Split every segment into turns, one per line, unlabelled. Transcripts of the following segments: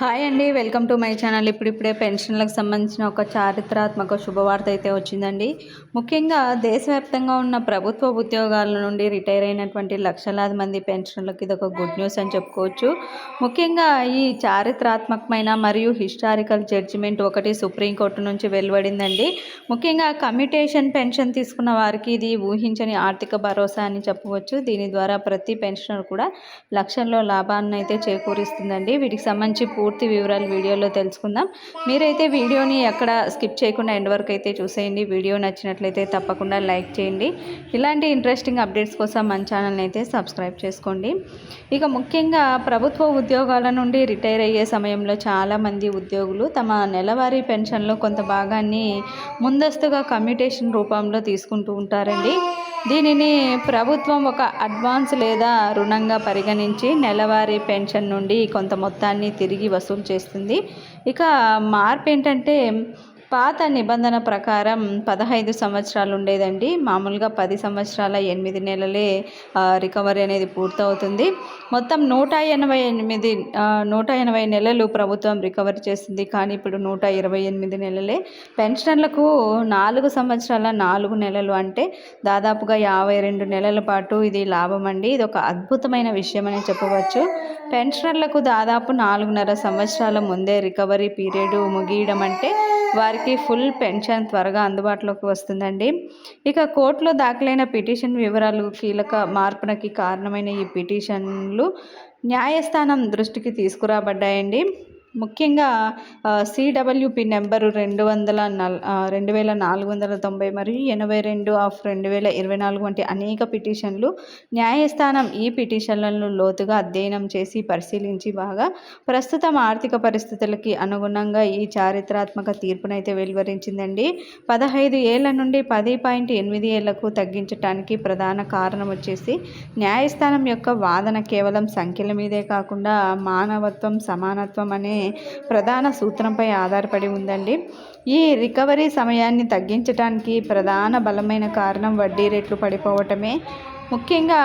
Hi అండి welcome to my channel. ఇప్పుడిప్పుడే పెన్షన్లకు సంబంధించిన ఒక చారిత్రాత్మక శుభవార్త అయితే వచ్చిందండి. ముఖ్యంగా దేశవ్యాప్తంగా ఉన్న ప్రభుత్వ ఉద్యోగాల నుండి రిటైర్ అయినటువంటి లక్షలాది మంది పెన్షన్లకు ఇది ఒక గుడ్ న్యూస్ అని చెప్పుకోవచ్చు. ముఖ్యంగా ఈ చారిత్రాత్మకమైన మరియు హిస్టారికల్ జడ్జిమెంట్ ఒకటి సుప్రీంకోర్టు నుంచి వెలువడిందండి. ముఖ్యంగా కమ్యూటేషన్ పెన్షన్ తీసుకున్న వారికి ఇది ఊహించని ఆర్థిక భరోసా అని చెప్పవచ్చు. దీని ద్వారా ప్రతి పెన్షనర్ కూడా లక్షల్లో లాభాన్ని అయితే చేకూరిస్తుందండి. వీటికి సంబంధించి పూర్తి వివరాలు వీడియోలో తెలుసుకుందాం. మీరైతే వీడియోని ఎక్కడ స్కిప్ చేయకుండా ఎండ్ వరకు అయితే చూసేయండి. వీడియో నచ్చినట్లయితే తప్పకుండా లైక్ చేయండి. ఇలాంటి ఇంట్రెస్టింగ్ అప్డేట్స్ కోసం మన ఛానల్ని అయితే సబ్స్క్రైబ్ చేసుకోండి. ఇక ముఖ్యంగా ప్రభుత్వ ఉద్యోగాల నుండి రిటైర్ అయ్యే సమయంలో చాలామంది ఉద్యోగులు తమ నెలవారీ పెన్షన్లో కొంత భాగాన్ని ముందస్తుగా కమ్యూటేషన్ రూపంలో తీసుకుంటూ ఉంటారండి. దీనిని ప్రభుత్వం ఒక అడ్వాన్స్ లేదా రుణంగా పరిగణించి నెలవారీ పెన్షన్ నుండి కొంత మొత్తాన్ని తిరిగి వసూలు చేస్తుంది. ఇక మార్పు ఏంటంటే పాత నిబంధన ప్రకారం పదహైదు సంవత్సరాలు ఉండేదండి. మామూలుగా పది సంవత్సరాల ఎనిమిది నెలలే రికవరీ అనేది పూర్తవుతుంది. మొత్తం నూట ఎనభై ఎనిమిది నూట ఎనభై నెలలు ప్రభుత్వం రికవరీ చేస్తుంది కానీ ఇప్పుడు నూట ఇరవై ఎనిమిది నెలలే. పెన్షనర్లకు నాలుగు సంవత్సరాల నాలుగు నెలలు అంటే దాదాపుగా యాభై రెండు నెలల పాటు ఇది లాభం అండి. ఇది ఒక అద్భుతమైన విషయం అని చెప్పవచ్చు. పెన్షనర్లకు దాదాపు నాలుగున్నర సంవత్సరాల ముందే రికవరీ పీరియడ్ ముగియడం అంటే వారికి ఫుల్ పెన్షన్ త్వరగా అందుబాటులోకి వస్తుందండి. ఇక కోర్టులో దాఖలైన పిటిషన్ వివరాలు కీలక మార్పునకి కారణమైన ఈ పిటిషన్లు న్యాయస్థానం దృష్టికి తీసుకురాబడ్డాయండి. ముఖ్యంగా సిడబ్ల్యూపి నెంబరు రెండు వందల నల్ రెండు వేల నాలుగు వందల తొంభై మరియు ఎనభై రెండు ఆఫ్ రెండు వేల ఇరవై నాలుగు వంటి అనేక పిటిషన్లు న్యాయస్థానం ఈ పిటిషన్లను లోతుగా అధ్యయనం చేసి పరిశీలించి బాగా ప్రస్తుతం ఆర్థిక పరిస్థితులకి అనుగుణంగా ఈ చారిత్రాత్మక తీర్పునైతే వెలువరించిందండి. పదహైదు ఏళ్ళ నుండి పది పాయింట్ ఎనిమిది ఏళ్ళకు తగ్గించడానికి ప్రధాన కారణం వచ్చేసి న్యాయస్థానం యొక్క వాదన కేవలం సంఖ్యల మీదే కాకుండా మానవత్వం సమానత్వం అనే ప్రధాన సూత్రంపై ఆధారపడి ఉందండి. ఈ రికవరీ సమయాన్ని తగ్గించడానికి ప్రధాన బలమైన కారణం వడ్డీ రేట్లు పడిపోవటమే. ముఖ్యంగా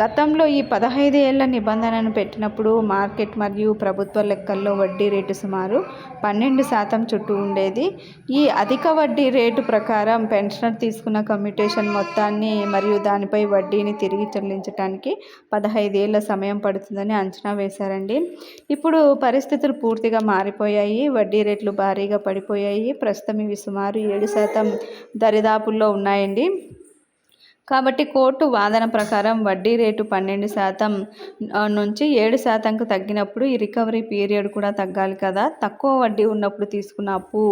గతంలో ఈ పదహైదు ఏళ్ళ నిబంధనను పెట్టినప్పుడు మార్కెట్ మరియు ప్రభుత్వ లెక్కల్లో వడ్డీ రేటు సుమారు పన్నెండు శాతం చుట్టూ ఉండేది. ఈ అధిక వడ్డీ రేటు ప్రకారం పెన్షనర్ తీసుకున్న కమ్యూటేషన్ మొత్తాన్ని మరియు దానిపై వడ్డీని తిరిగి చెల్లించడానికి పదహైదేళ్ళ సమయం పడుతుందని అంచనా వేశారండి. ఇప్పుడు పరిస్థితులు పూర్తిగా మారిపోయాయి. వడ్డీ రేట్లు భారీగా పడిపోయాయి. ప్రస్తుతం ఇవి సుమారు ఏడు శాతం దరిదాపుల్లో ఉన్నాయండి. కాబట్టి కోర్టు వాదన ప్రకారం వడ్డీ రేటు పన్నెండు శాతం నుంచి ఏడు శాతంకు తగ్గినప్పుడు ఈ రికవరీ పీరియడ్ కూడా తగ్గాలి కదా. తక్కువ వడ్డీ ఉన్నప్పుడు తీసుకున్న అప్పు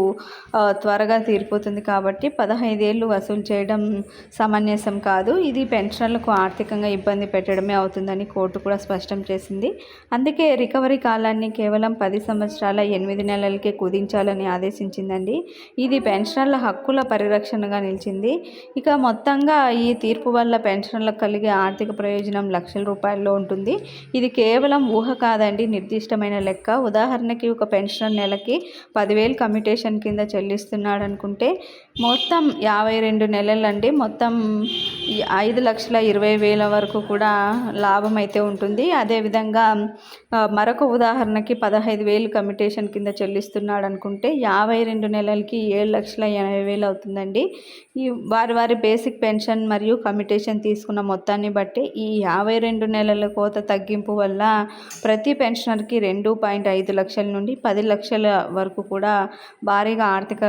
త్వరగా తీరిపోతుంది కాబట్టి పదహైదేళ్ళు వసూలు చేయడం సమంజసం కాదు. ఇది పెన్షన్లకు ఆర్థికంగా ఇబ్బంది పెట్టడమే అవుతుందని కోర్టు కూడా స్పష్టం చేసింది. అందుకే రికవరీ కాలాన్ని కేవలం పది సంవత్సరాల ఎనిమిది నెలలకే కుదించాలని ఆదేశించిందండి. ఇది పెన్షనర్ల హక్కుల పరిరక్షణగా నిలిచింది. ఇక మొత్తంగా ఈ తీర్పు వల్ల పెన్షన్లకు కలిగే ఆర్థిక ప్రయోజనం లక్షల రూపాయల్లో ఉంటుంది. ఇది కేవలం ఊహ కాదండి నిర్దిష్టమైన లెక్క. ఉదాహరణకి ఒక పెన్షన్ నెలకి పదివేలు కమ్యూటేషన్ కింద చెల్లిస్తున్నాడు అనుకుంటే మొత్తం యాభై రెండు నెలలండి. మొత్తం ఐదు లక్షల ఇరవై వేల వరకు కూడా లాభం అయితే ఉంటుంది అదేవిధంగా మరొక ఉదాహరణకి పదహైదు వేలు కమ్యూటేషన్ కింద చెల్లిస్తున్నాడు అనుకుంటే యాభై రెండు నెలలకి ఏడు లక్షల ఎనభై వేలు అవుతుందండి. ఈ వారి వారి బేసిక్ పెన్షన్ మరియు కమిటేషన్ తీసుకున్న మొత్తాన్ని బట్టి ఈ యాభై రెండు నెలల కోత తగ్గింపు వల్ల ప్రతి పెన్షనర్కి రెండు పాయింట్ ఐదు లక్షల నుండి పది లక్షల వరకు కూడా భారీగా ఆర్థిక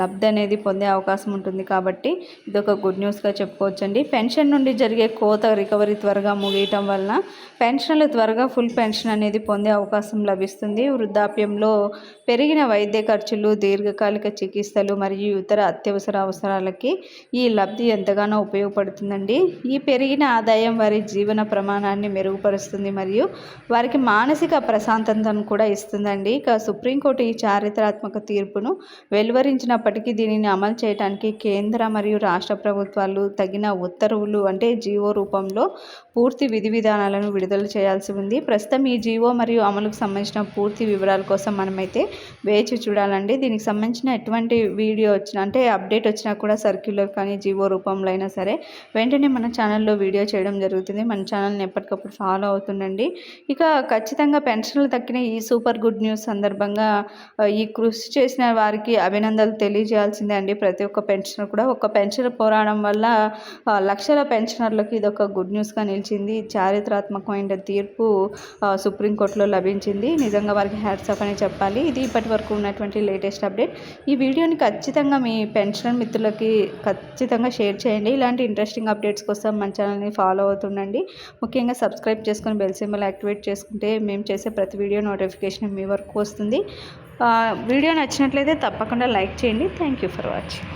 లబ్ధి అనేది పొందే అవకాశం ఉంటుంది. కాబట్టి ఇది ఒక గుడ్ న్యూస్గా చెప్పుకోవచ్చండి. పెన్షన్ నుండి జరిగే కోత రికవరీ త్వరగా ముగియటం వలన పెన్షన్లు త్వరగా ఫుల్ పెన్షన్ అనేది పొందే అవకాశం లభిస్తుంది. వృద్ధాప్యంలో పెరిగిన వైద్య ఖర్చులు దీర్ఘకాలిక చికిత్సలు మరియు ఇతర అత్యవసర అవసరాలకి ఈ లబ్ధి ఎంతగానో ఉపయోగపడుతుంది ఉపయోగపడుతుందండి ఈ పెరిగిన ఆదాయం వారి జీవన ప్రమాణాన్ని మెరుగుపరుస్తుంది మరియు వారికి మానసిక ప్రశాంతతను కూడా ఇస్తుందండి. ఇక సుప్రీంకోర్టు ఈ చారిత్రాత్మక తీర్పును వెలువరించినప్పటికీ దీనిని అమలు చేయడానికి కేంద్ర మరియు రాష్ట్ర ప్రభుత్వాలు తగిన ఉత్తర్వులు అంటే జీవో రూపంలో పూర్తి విధి విధానాలను విడుదల చేయాల్సి ఉంది. ప్రస్తుతం ఈ జీవో మరియు అమలుకు సంబంధించిన పూర్తి వివరాల కోసం మనమైతే వేచి చూడాలండి. దీనికి సంబంధించిన ఎటువంటి వీడియో వచ్చినా అంటే అప్డేట్ వచ్చినా కూడా సర్క్యులర్ కానీ జీవో రూపంలో అయినా సరే వెంటనే మన ఛానల్లో వీడియో చేయడం జరుగుతుంది. మన ఛానల్ని ఎప్పటికప్పుడు ఫాలో అవుతుండండి. ఇక ఖచ్చితంగా పెన్షన్లు తక్కిన ఈ సూపర్ గుడ్ న్యూస్ సందర్భంగా ఈ కృషి చేసిన వారికి అభినందనలు తెలియజేయాల్సిందే అండి. ప్రతి ఒక్క పెన్షనర్ కూడా ఒక పెన్షన్ పోరాడడం వల్ల లక్షల పెన్షనర్లకు ఇది ఒక గుడ్ న్యూస్గా నిలిచింది. చారిత్రాత్మకమైన తీర్పు సుప్రీంకోర్టులో లభించింది. నిజంగా వారికి హ్యాట్సాప్ అని చెప్పాలి. ఇది ఇప్పటి వరకు ఉన్నటువంటి లేటెస్ట్ అప్డేట్. ఈ వీడియోని ఖచ్చితంగా మీ పెన్షనర్ మిత్రులకి ఖచ్చితంగా షేర్ చేయండి. ఇలాంటి ఇంట్రెస్టింగ్ అప్డేట్స్ కోసం మన ఛానల్ని ఫాలో అవుతుండండి. ముఖ్యంగా సబ్స్క్రైబ్ చేసుకొని బెల్ సింబల్ యాక్టివేట్ చేసుకుంటే మేము చేసే ప్రతి వీడియో నోటిఫికేషన్ మీ వరకు వస్తుంది. వీడియో నచ్చినట్లయితే తప్పకుండా లైక్ చేయండి. Thank you for watching.